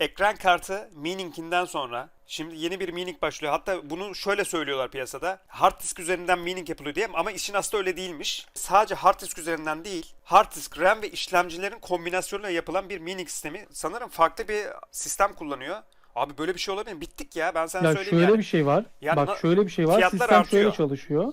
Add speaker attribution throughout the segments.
Speaker 1: ekran kartı Meaning'inden sonra şimdi yeni bir Meaning başlıyor. Hatta bunu şöyle söylüyorlar piyasada. Hard disk üzerinden Meaning yapılıyor diye ama işin aslında öyle değilmiş. Sadece hard disk üzerinden değil, hard disk, RAM ve işlemcilerin kombinasyonuyla yapılan bir Meaning sistemi. Sanırım farklı bir sistem kullanıyor. Abi böyle bir şey olabilir mi? Bittik ya ben sana
Speaker 2: Ya
Speaker 1: söyleyeyim
Speaker 2: şöyle
Speaker 1: yani.
Speaker 2: bir şey var.
Speaker 1: Yani
Speaker 2: Bak şöyle bir şey var. Sistem
Speaker 1: artıyor.
Speaker 2: şöyle çalışıyor.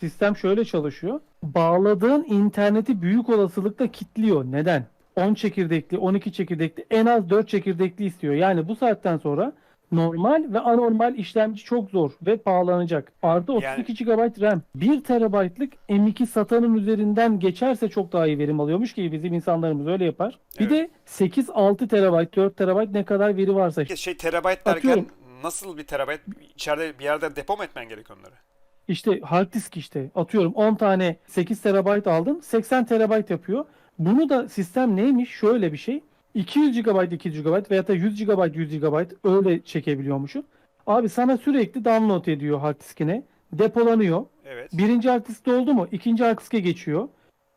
Speaker 2: Sistem şöyle çalışıyor. Bağladığın interneti büyük olasılıkla kilitliyor. Neden? 10 çekirdekli, 12 çekirdekli, en az 4 çekirdekli istiyor. Yani bu saatten sonra normal ve anormal işlemci çok zor ve pahalanacak. Artı
Speaker 1: Yani-
Speaker 2: 32 GB RAM. 1 TB'lık M2 SATA'nın üzerinden geçerse çok daha iyi verim alıyormuş ki bizim insanlarımız öyle yapar. Bir
Speaker 1: Evet.
Speaker 2: de 8 6 TB, 4 TB ne kadar veri varsa
Speaker 1: Şey terabayt derken
Speaker 2: Atıyorum.
Speaker 1: nasıl bir terabayt? İçeride bir yerde depo mu etmen gerek onları?
Speaker 2: İşte hard disk işte atıyorum 10 tane 8 terabayt aldın 80 terabayt yapıyor. Bunu da sistem neymiş? Şöyle bir şey. 200 GB 200 GB veya da 100 GB 100 GB öyle çekebiliyormuşsun. Abi sana sürekli download ediyor hard diskine. Depolanıyor.
Speaker 1: Evet.
Speaker 2: Birinci hard disk doldu mu? İkinci hard diske geçiyor.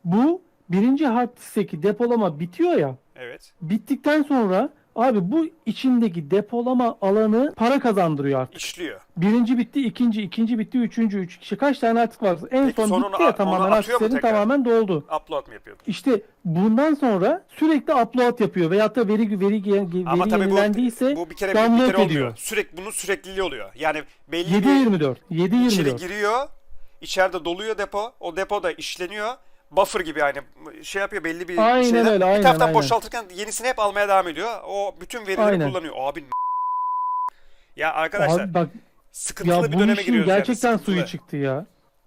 Speaker 2: Bu birinci hard diskteki depolama bitiyor ya.
Speaker 1: Evet.
Speaker 2: Bittikten sonra abi bu içindeki depolama alanı para kazandırıyor artık.
Speaker 1: İşliyor.
Speaker 2: Birinci bitti, ikinci, ikinci bitti, üçüncü, üç kişi. Kaç tane artık var? En
Speaker 1: Peki
Speaker 2: son bitti ya tamamen artık senin tamamen doldu.
Speaker 1: Upload mu yapıyordu?
Speaker 2: İşte bundan sonra sürekli upload yapıyor veyahut da veri veri veri,
Speaker 1: Ama tabii bu,
Speaker 2: yenilendiyse
Speaker 1: bu bir kere bir kere
Speaker 2: ediyor.
Speaker 1: Sürekli bunun sürekliliği oluyor. Yani belli bir
Speaker 2: 7-24.
Speaker 1: içeri
Speaker 2: 7-24.
Speaker 1: giriyor. içeride doluyor depo. O depoda işleniyor. Buffer gibi yani şey yapıyor belli bir
Speaker 2: Aynen
Speaker 1: şeyden.
Speaker 2: öyle,
Speaker 1: bir
Speaker 2: aynen,
Speaker 1: taraftan
Speaker 2: aynen.
Speaker 1: boşaltırken yenisini hep almaya devam ediyor. O bütün verileri
Speaker 2: Aynen.
Speaker 1: kullanıyor. Abi ya arkadaşlar
Speaker 2: Abi bak
Speaker 1: sıkıntılı
Speaker 2: ya
Speaker 1: bir
Speaker 2: bu
Speaker 1: döneme giriyoruz. yani,
Speaker 2: gerçekten
Speaker 1: sıkıntılı.
Speaker 2: suyu çıktı ya.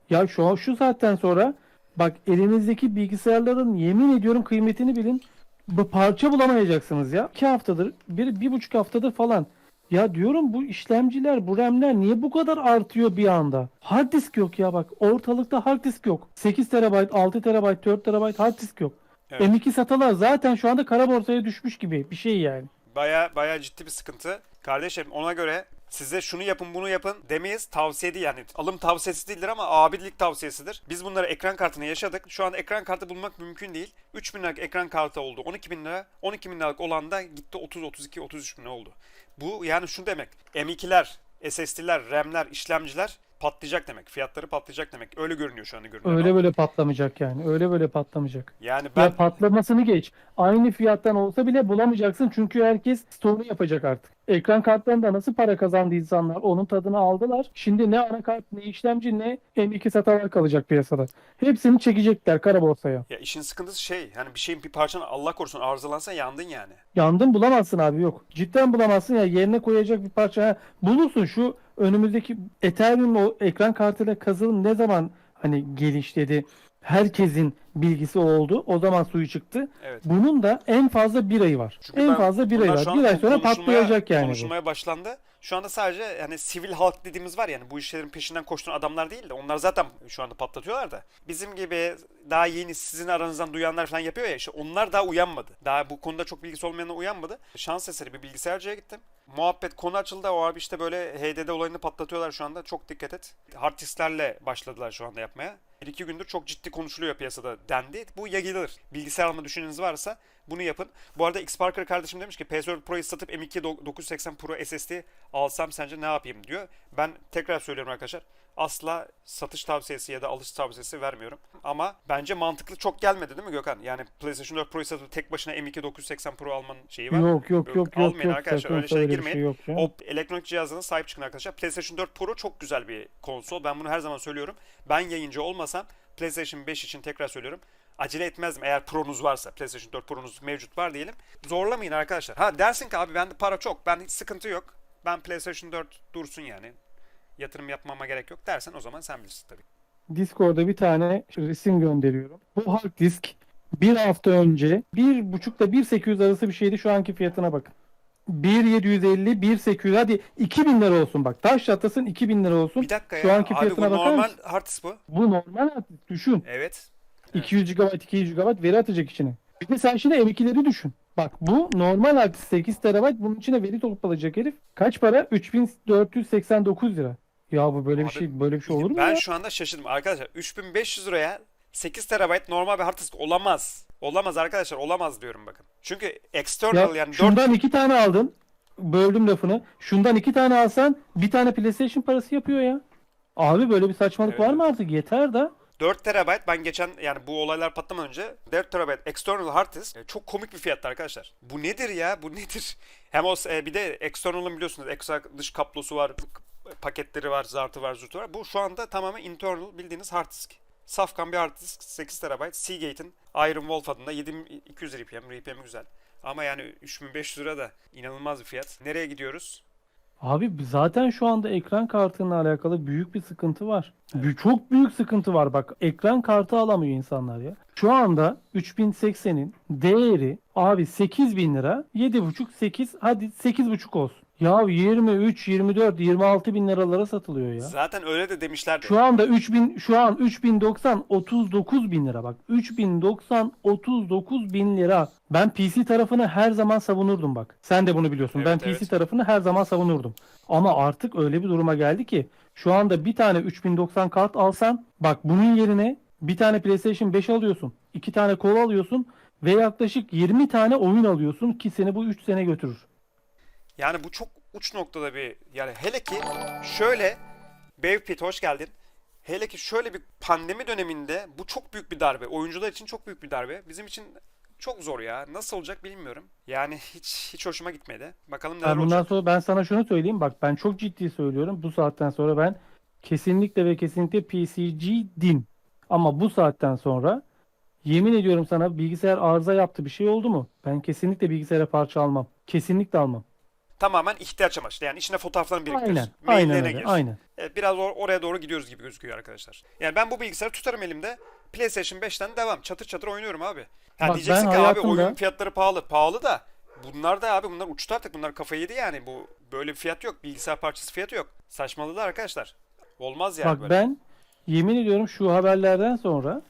Speaker 2: Ya şu şu saatten sonra bak elinizdeki bilgisayarların yemin ediyorum kıymetini bilin. Bu parça bulamayacaksınız ya. İki haftadır, bir, bir buçuk haftadır falan. Ya diyorum bu işlemciler, bu RAM'ler niye bu kadar artıyor bir anda? Hard disk yok ya bak. Ortalıkta hard disk yok. 8 TB, 6 TB, 4 TB hard disk yok.
Speaker 1: Evet.
Speaker 2: M2 SATA'lar zaten şu anda kara borsaya düşmüş gibi bir şey yani.
Speaker 1: Baya baya ciddi bir sıkıntı. Kardeşim ona göre size şunu yapın bunu yapın demeyiz tavsiye değil yani alım tavsiyesi değildir ama abilik tavsiyesidir. Biz bunları ekran kartına yaşadık. Şu an ekran kartı bulmak mümkün değil. 3000 liralık ekran kartı oldu 12 bin lira. 12 bin liralık olan da gitti 30, 32, 33 bin oldu. Bu yani şu demek M2'ler, SSD'ler, RAM'ler, işlemciler patlayacak demek. Fiyatları patlayacak demek. Öyle görünüyor şu anda görünüyor.
Speaker 2: Öyle böyle patlamayacak yani. Öyle böyle patlamayacak.
Speaker 1: Yani ben
Speaker 2: Ya patlamasını geç. Aynı fiyattan olsa bile bulamayacaksın çünkü herkes stoğunu yapacak artık. Ekran kartlarında nasıl para kazandı insanlar? Onun tadını aldılar. Şimdi ne anakart, ne işlemci, ne M2 SATA'lar kalacak piyasada. Hepsini çekecekler kara borsaya.
Speaker 1: ya işin sıkıntısı şey hani bir şeyin bir parçanın Allah korusun arızalansa yandın yani.
Speaker 2: Yandın bulamazsın abi yok. Cidden bulamazsın ya yerine koyacak bir parça. Ha, bulursun şu önümüzdeki Ethereum o ekran kartıyla kazılım ne zaman hani genişledi. Herkesin bilgisi oldu. O zaman suyu çıktı.
Speaker 1: Evet.
Speaker 2: Bunun da en fazla bir ayı var.
Speaker 1: Çünkü
Speaker 2: en
Speaker 1: ben-
Speaker 2: fazla bir ay
Speaker 1: bunlar
Speaker 2: var. Bir ay sonra patlayacak yani bu.
Speaker 1: Konuşulmaya başlandı. Şu anda sadece yani sivil halk dediğimiz var yani bu işlerin peşinden koşturan adamlar değil de onlar zaten şu anda patlatıyorlar da. Bizim gibi daha yeni sizin aranızdan duyanlar falan yapıyor ya işte onlar daha uyanmadı. Daha bu konuda çok bilgisi olmayanlar uyanmadı. Şans eseri bir bilgisayarcıya gittim. Muhabbet konu açıldı. O abi işte böyle HDD olayını patlatıyorlar şu anda. Çok dikkat et. Hard disklerle başladılar şu anda yapmaya. Bir iki gündür çok ciddi konuşuluyor piyasada dendi. Bu yayılır. Bilgisayar alma düşünceniz varsa bunu yapın. Bu arada X Parker kardeşim demiş ki PS4 Pro'yu satıp M2 do- 980 Pro SSD alsam sence ne yapayım diyor. Ben tekrar söylüyorum arkadaşlar. Asla satış tavsiyesi ya da alış tavsiyesi vermiyorum. Ama bence mantıklı çok gelmedi değil mi Gökhan? Yani PlayStation 4 Pro'yu satıp tek başına M2 980 Pro almanın şeyi var.
Speaker 2: Yok yok yok yok
Speaker 1: Almayın
Speaker 2: yok.
Speaker 1: arkadaşlar öyle şeye girmeyin.
Speaker 2: şey yok.
Speaker 1: O elektronik cihazına sahip çıkın arkadaşlar. PlayStation 4 Pro çok güzel bir konsol. Ben bunu her zaman söylüyorum. Ben yayıncı olmasam PlayStation 5 için tekrar söylüyorum. Acele etmezdim eğer Pro'nuz varsa. PlayStation 4 Pro'nuz mevcut var diyelim. Zorlamayın arkadaşlar. Ha dersin ki abi bende para çok. Ben hiç sıkıntı yok. Ben PlayStation 4 dursun yani. Yatırım yapmama gerek yok dersen o zaman sen bilirsin tabii.
Speaker 2: Discord'da bir tane resim gönderiyorum. Bu hard disk bir hafta önce bir buçukla 1.800 arası bir şeydi şu anki fiyatına bakın. 1.750, 1.800 hadi 2000 lira olsun bak. Taş çatlasın 2000 lira olsun.
Speaker 1: Bir dakika
Speaker 2: Şu
Speaker 1: ya.
Speaker 2: anki
Speaker 1: Abi bu
Speaker 2: fiyatına bakar
Speaker 1: normal
Speaker 2: mısın?
Speaker 1: hard disk bu.
Speaker 2: Bu normal hard disk düşün.
Speaker 1: Evet.
Speaker 2: 200 GB 200 GB veri atacak içine. Bir de sen şimdi M2'leri düşün. Bak bu normal hard disk 8 TB bunun içine veri toplayacak herif. Kaç para? 3489 lira. Ya bu böyle
Speaker 1: Abi,
Speaker 2: bir şey böyle bir şey olur mu
Speaker 1: ben
Speaker 2: ya?
Speaker 1: şu anda şaşırdım. Arkadaşlar 3500 liraya 8 TB normal bir hard disk olamaz. Olamaz arkadaşlar olamaz diyorum bakın. Çünkü external
Speaker 2: Ya
Speaker 1: yani 4
Speaker 2: şundan iki tane aldın. Böldüm lafını. Şundan iki tane alsan bir tane PlayStation parası yapıyor ya. Abi böyle bir saçmalık
Speaker 1: Evet,
Speaker 2: var mı artık? Yeter da.
Speaker 1: 4 TB ben geçen yani bu olaylar patlamadan önce 4 TB external hard disk e, çok komik bir fiyattı arkadaşlar. Bu nedir ya? Bu nedir? Hem o e, bir de external'ın biliyorsunuz ekstra dış kablosu var, paketleri var, zartı var, zurtu var. Bu şu anda tamamen internal bildiğiniz hard disk. Safkan bir hard disk 8 TB Seagate'in Iron Wolf adında 7200 RPM, RPM güzel. Ama yani 3500 lira da inanılmaz bir fiyat. Nereye gidiyoruz?
Speaker 2: Abi zaten şu anda ekran kartıyla alakalı büyük bir sıkıntı var. Bü- Çok büyük sıkıntı var bak. Ekran kartı alamıyor insanlar ya. Şu anda 3080'in değeri abi 8000 lira. 7,5 8 hadi 8,5 olsun. Ya 23, 24, 26 bin liralara satılıyor ya.
Speaker 1: Zaten öyle de demişlerdi.
Speaker 2: Şu anda 3000 şu an 3090 39 bin lira bak 3090 39 bin lira. Ben PC tarafını her zaman savunurdum bak. Sen de bunu biliyorsun. ben
Speaker 1: Evet,
Speaker 2: PC
Speaker 1: evet.
Speaker 2: tarafını her zaman savunurdum. Ama artık öyle bir duruma geldi ki şu anda bir tane 3090 kart alsan bak bunun yerine bir tane PlayStation 5 alıyorsun. iki tane kol alıyorsun ve yaklaşık 20 tane oyun alıyorsun ki seni bu 3 sene götürür.
Speaker 1: Yani bu çok uç noktada bir yani hele ki şöyle Bevpit hoş geldin. Hele ki şöyle bir pandemi döneminde bu çok büyük bir darbe. Oyuncular için çok büyük bir darbe. Bizim için çok zor ya. Nasıl olacak bilmiyorum. Yani hiç hiç hoşuma gitmedi. Bakalım neler
Speaker 2: Ben bundan
Speaker 1: olacak.
Speaker 2: sonra ben sana şunu söyleyeyim bak ben çok ciddi söylüyorum bu saatten sonra ben kesinlikle ve kesinlikle PCG'dim. Ama bu saatten sonra yemin ediyorum sana bilgisayar arıza yaptı bir şey oldu mu? Ben kesinlikle bilgisayara parça almam. Kesinlikle almam.
Speaker 1: Tamamen ihtiyaç amaçlı. Yani içine fotoğraflarını biriktiriyorsun.
Speaker 2: Aynen. Aynen
Speaker 1: Maillerine
Speaker 2: öyle.
Speaker 1: giriyorsun.
Speaker 2: Aynen.
Speaker 1: Evet, biraz or- oraya doğru gidiyoruz gibi gözüküyor arkadaşlar. Yani ben bu bilgisayarı tutarım elimde. PlayStation 5'ten devam. Çatır çatır oynuyorum abi. Ha
Speaker 2: Bak
Speaker 1: diyeceksin
Speaker 2: ben
Speaker 1: ki abi
Speaker 2: hayatımda-
Speaker 1: oyun fiyatları pahalı. Pahalı da bunlar da abi bunlar uçtu artık. Bunlar kafayı yedi yani. Bu böyle bir fiyat yok. Bilgisayar parçası fiyatı yok. Saçmaladılar arkadaşlar. Olmaz yani
Speaker 2: Bak
Speaker 1: böyle.
Speaker 2: ben yemin ediyorum şu haberlerden sonra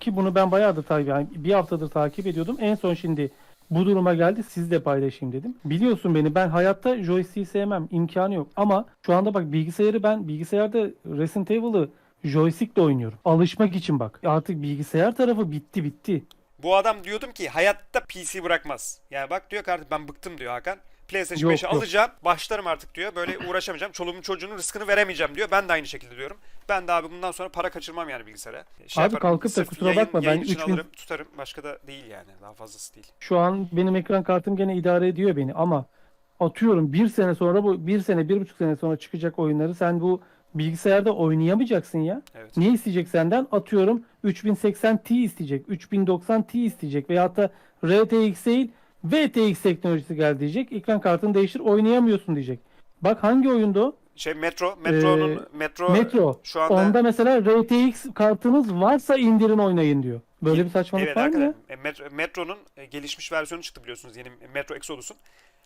Speaker 2: ki bunu ben bayağıdır takip yani bir haftadır takip ediyordum. En son şimdi bu duruma geldi sizle paylaşayım dedim. Biliyorsun beni ben hayatta joystick'i sevmem imkanı yok ama şu anda bak bilgisayarı ben bilgisayarda Resident Evil'ı joystick'le oynuyorum. Alışmak için bak artık bilgisayar tarafı bitti bitti.
Speaker 1: Bu adam diyordum ki hayatta PC bırakmaz. Yani bak diyor artık ben bıktım diyor Hakan. PlayStation
Speaker 2: Yok,
Speaker 1: 5'i
Speaker 2: yok.
Speaker 1: alacağım. Başlarım artık diyor. Böyle uğraşamayacağım. Çoluğumun çocuğunun rızkını veremeyeceğim diyor. Ben de aynı şekilde diyorum. Ben de abi bundan sonra para kaçırmam yani bilgisayara. Şey
Speaker 2: Abi
Speaker 1: yaparım,
Speaker 2: kalkıp da
Speaker 1: sırf
Speaker 2: kusura
Speaker 1: yayın-
Speaker 2: bakma, ben
Speaker 1: yayın için
Speaker 2: 3000
Speaker 1: alırım tutarım. Başka da değil yani. Daha fazlası değil.
Speaker 2: Şu an benim ekran kartım gene idare ediyor beni ama atıyorum bir sene sonra bu bir sene bir buçuk sene sonra çıkacak oyunları sen bu bilgisayarda oynayamayacaksın ya.
Speaker 1: Evet.
Speaker 2: Ne isteyecek senden? Atıyorum 3080 Ti isteyecek, 3090 Ti isteyecek veyahut da RTX değil VTX teknolojisi gel diyecek. Ekran kartını değiştir oynayamıyorsun diyecek. Bak hangi oyunda o?
Speaker 1: Şey Metro, Metro'nun
Speaker 2: Ee,
Speaker 1: Metro,
Speaker 2: Metro.
Speaker 1: şu anda
Speaker 2: Onda mesela RTX kartınız varsa indirin oynayın diyor. Böyle bir saçmalık
Speaker 1: Evet
Speaker 2: var mı ya?
Speaker 1: e, Metro- Metro'nun e, gelişmiş versiyonu çıktı biliyorsunuz yeni Metro Exodus'un.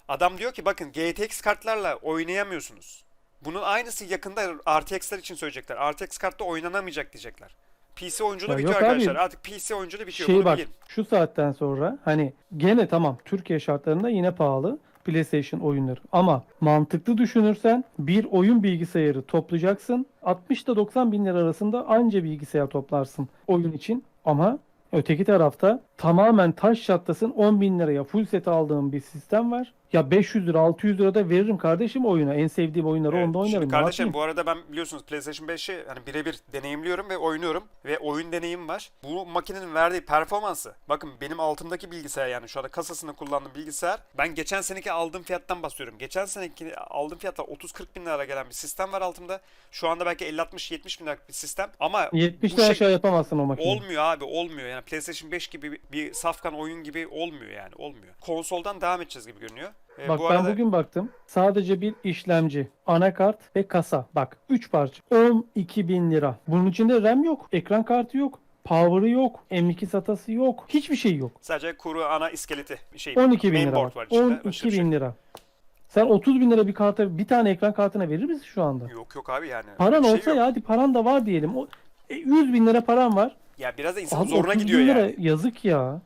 Speaker 1: Adam diyor ki bakın GTX kartlarla oynayamıyorsunuz. Bunun aynısı yakında RTX'ler için söyleyecekler. RTX kartta oynanamayacak diyecekler. PC oyunculuğu
Speaker 2: Ya
Speaker 1: bitiyor
Speaker 2: yok abi.
Speaker 1: arkadaşlar. Artık PC oyunculuğu bitiyor.
Speaker 2: Şey
Speaker 1: Bunu
Speaker 2: bak
Speaker 1: bilin.
Speaker 2: şu saatten sonra hani gene tamam Türkiye şartlarında yine pahalı PlayStation oyunları. Ama mantıklı düşünürsen bir oyun bilgisayarı toplayacaksın. 60 ile 90 bin lira arasında anca bilgisayar toplarsın oyun için. Ama öteki tarafta tamamen taş çatlasın 10 bin liraya full set aldığım bir sistem var. Ya 500 lira 600 lira da veririm kardeşim oyuna. En sevdiğim oyunları
Speaker 1: Evet,
Speaker 2: onda
Speaker 1: şimdi
Speaker 2: oynarım. Ne
Speaker 1: kardeşim
Speaker 2: yapayım?
Speaker 1: bu arada ben biliyorsunuz PlayStation 5'i hani birebir deneyimliyorum ve oynuyorum ve oyun deneyim var. Bu makinenin verdiği performansı bakın benim altımdaki bilgisayar yani şu anda kasasında kullandığım bilgisayar ben geçen seneki aldığım fiyattan bahsediyorum. Geçen seneki aldığım fiyatla 30-40 bin lira gelen bir sistem var altımda. Şu anda belki 50-60-70 bin liralık bir sistem ama
Speaker 2: 70
Speaker 1: bu
Speaker 2: lira
Speaker 1: şey-
Speaker 2: aşağı yapamazsın o makineyi.
Speaker 1: Olmuyor abi olmuyor yani PlayStation 5 gibi bir- bir safkan oyun gibi olmuyor yani olmuyor. Konsoldan devam edeceğiz gibi görünüyor. Ee,
Speaker 2: Bak
Speaker 1: bu
Speaker 2: ben
Speaker 1: arada
Speaker 2: bugün baktım. Sadece bir işlemci, anakart ve kasa. Bak 3 parça. 12 bin lira. Bunun içinde RAM yok. Ekran kartı yok. Power'ı yok. M2 SATA'sı yok. Hiçbir şey yok.
Speaker 1: sadece kuru ana iskeleti şey
Speaker 2: 12 bin lira
Speaker 1: var içinde. başka
Speaker 2: 12
Speaker 1: bir şey
Speaker 2: bin lira. Sen 30 bin lira bir karta, bir tane ekran kartına verir misin şu anda?
Speaker 1: Yok yok abi yani.
Speaker 2: Paran
Speaker 1: şey
Speaker 2: olsa
Speaker 1: yok.
Speaker 2: ya hadi paran da var diyelim. O, e, 100 bin lira paran var.
Speaker 1: Ya biraz da insanın
Speaker 2: Abi
Speaker 1: zoruna
Speaker 2: 30
Speaker 1: gidiyor
Speaker 2: lira
Speaker 1: yani.
Speaker 2: yazık ya.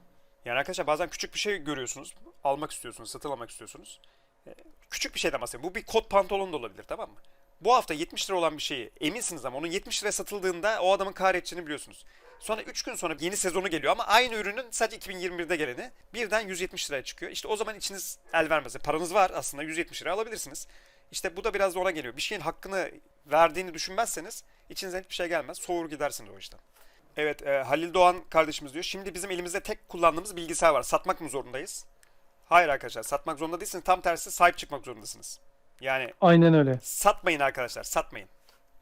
Speaker 1: Yani arkadaşlar bazen küçük bir şey görüyorsunuz. Almak istiyorsunuz, satın almak istiyorsunuz. Ee, Küçük bir şeyden bahsediyorum. Bu bir kot pantolon da olabilir tamam mı? Bu hafta 70 lira olan bir şeyi eminsiniz ama onun 70 liraya satıldığında o adamın kar edeceğini biliyorsunuz. Sonra 3 gün sonra yeni sezonu geliyor ama aynı ürünün sadece 2021'de geleni birden 170 liraya çıkıyor. İşte o zaman içiniz el vermez. Paranız var aslında 170 liraya alabilirsiniz. İşte bu da biraz da ona geliyor. Bir şeyin hakkını verdiğini düşünmezseniz içinizden hiçbir şey gelmez. Soğur gidersiniz o işten. Evet e, Halil Doğan kardeşimiz diyor. Şimdi bizim elimizde tek kullandığımız bilgisayar var. Satmak mı zorundayız? Hayır arkadaşlar satmak zorunda değilsiniz. Tam tersi sahip çıkmak zorundasınız. Yani
Speaker 2: Aynen öyle.
Speaker 1: satmayın arkadaşlar satmayın.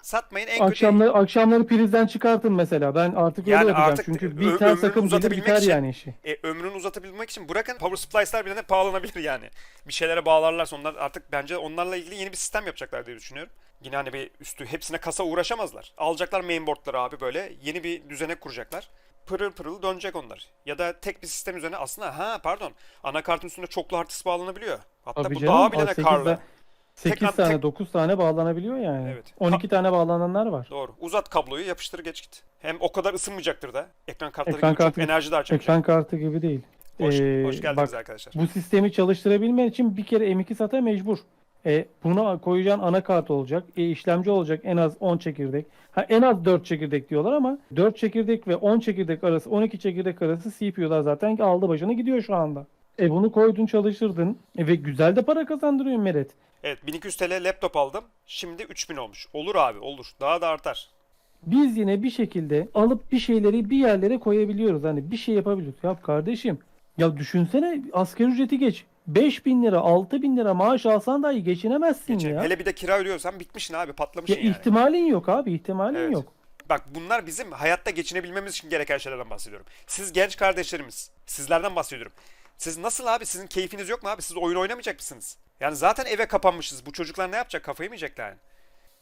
Speaker 1: Satmayın en kötü
Speaker 2: Akşamları akşamları prizden çıkartın mesela. Ben artık öyle
Speaker 1: Yani
Speaker 2: yapacağım.
Speaker 1: artık
Speaker 2: Çünkü
Speaker 1: ö-
Speaker 2: bir
Speaker 1: ömrünü
Speaker 2: ters takım gelir
Speaker 1: uzatabilmek
Speaker 2: biter
Speaker 1: için-
Speaker 2: yani işi.
Speaker 1: e, ömrünü uzatabilmek için bırakın power splice'lar bile de pahalanabilir yani. Bir şeylere bağlarlarsa onlar artık bence onlarla ilgili yeni bir sistem yapacaklar diye düşünüyorum. Yine hani bir üstü hepsine kasa uğraşamazlar. Alacaklar mainboardları abi böyle yeni bir düzenek kuracaklar. Pırıl pırıl dönecek onlar. Ya da tek bir sistem üzerine aslında ha pardon anakartın üstünde çoklu hard disk bağlanabiliyor. Hatta
Speaker 2: Tabii
Speaker 1: bu
Speaker 2: canım,
Speaker 1: daha bile de karlı.
Speaker 2: de- 8
Speaker 1: Tek-
Speaker 2: tane
Speaker 1: tek-
Speaker 2: 9 tane bağlanabiliyor yani.
Speaker 1: Evet.
Speaker 2: 12 tane bağlananlar var.
Speaker 1: Doğru. Uzat kabloyu yapıştır geç git. Hem o kadar ısınmayacaktır da. Ekran kartları
Speaker 2: Ekran
Speaker 1: gibi çok
Speaker 2: kartı-
Speaker 1: enerji de harcamayacak.
Speaker 2: Ekran kartı gibi değil.
Speaker 1: Hoş,
Speaker 2: Ee,
Speaker 1: hoş geldiniz
Speaker 2: bak,
Speaker 1: arkadaşlar.
Speaker 2: Bu sistemi çalıştırabilmen için bir kere M2 SATA mecbur. E, buna koyacağın anakart olacak. E, işlemci olacak en az 10 çekirdek. Ha, en az 4 çekirdek diyorlar ama 4 çekirdek ve 10 çekirdek arası 12 çekirdek arası CPU'lar zaten aldı başını gidiyor şu anda. E bunu koydun çalıştırdın e, ve güzel de para kazandırıyor Meret.
Speaker 1: Evet 1200 TL laptop aldım. Şimdi 3000 olmuş. Olur abi olur. Daha da artar.
Speaker 2: Biz yine bir şekilde alıp bir şeyleri bir yerlere koyabiliyoruz. Hani bir şey yapabiliyoruz. Ya kardeşim ya düşünsene asgari ücreti geç. 5000 lira 6000 lira maaş alsan dahi geçinemezsin
Speaker 1: Geçen-
Speaker 2: ya.
Speaker 1: Hele bir de kira ödüyorsan bitmişsin abi patlamışsın
Speaker 2: Ya
Speaker 1: yani.
Speaker 2: ihtimalin yok abi ihtimalin
Speaker 1: Evet.
Speaker 2: yok.
Speaker 1: Bak bunlar bizim hayatta geçinebilmemiz için gereken şeylerden bahsediyorum. Siz genç kardeşlerimiz, sizlerden bahsediyorum. Siz nasıl abi? Sizin keyfiniz yok mu abi? Siz oyun oynamayacak mısınız? Yani zaten eve kapanmışız. Bu çocuklar ne yapacak? Kafayı mı yiyecekler yani?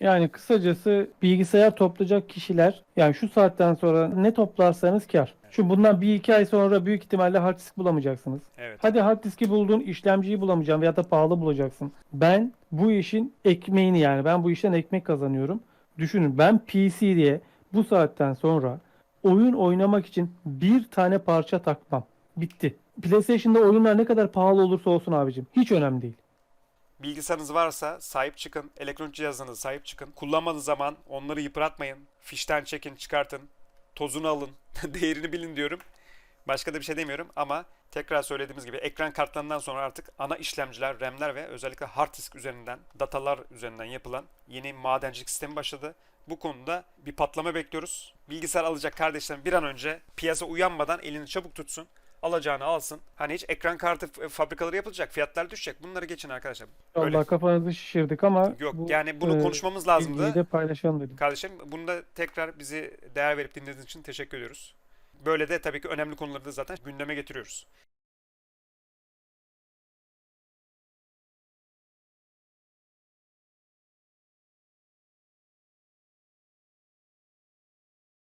Speaker 2: Yani kısacası bilgisayar toplayacak kişiler yani şu saatten sonra ne toplarsanız kar. Şu bundan bir iki ay sonra büyük ihtimalle hard disk bulamayacaksınız.
Speaker 1: Evet.
Speaker 2: Hadi hard diski buldun, işlemciyi bulamayacaksın veya da pahalı bulacaksın. Ben bu işin ekmeğini yani ben bu işten ekmek kazanıyorum. Düşünün ben PC diye bu saatten sonra oyun oynamak için bir tane parça takmam. Bitti. PlayStation'da oyunlar ne kadar pahalı olursa olsun abicim. Hiç önemli değil.
Speaker 1: Bilgisayarınız varsa sahip çıkın. Elektronik cihazınıza sahip çıkın. Kullanmadığınız zaman onları yıpratmayın. Fişten çekin, çıkartın. Tozunu alın. Değerini bilin diyorum. Başka da bir şey demiyorum ama tekrar söylediğimiz gibi ekran kartlarından sonra artık ana işlemciler, RAM'ler ve özellikle hard disk üzerinden, datalar üzerinden yapılan yeni madencilik sistemi başladı. Bu konuda bir patlama bekliyoruz. Bilgisayar alacak kardeşlerim bir an önce piyasa uyanmadan elini çabuk tutsun. Alacağını alsın. Hani hiç ekran kartı fabrikaları yapılacak, fiyatlar düşecek. Bunları geçin arkadaşlar. Öyle.
Speaker 2: Allah kafanızı şişirdik ama
Speaker 1: Yok
Speaker 2: bu,
Speaker 1: yani bunu
Speaker 2: e,
Speaker 1: konuşmamız lazımdı.
Speaker 2: bilgiyi de paylaşalım dedim.
Speaker 1: Kardeşim bunu da tekrar bizi değer verip dinlediğiniz için teşekkür ediyoruz. Böyle de tabii ki önemli konuları da zaten gündeme getiriyoruz.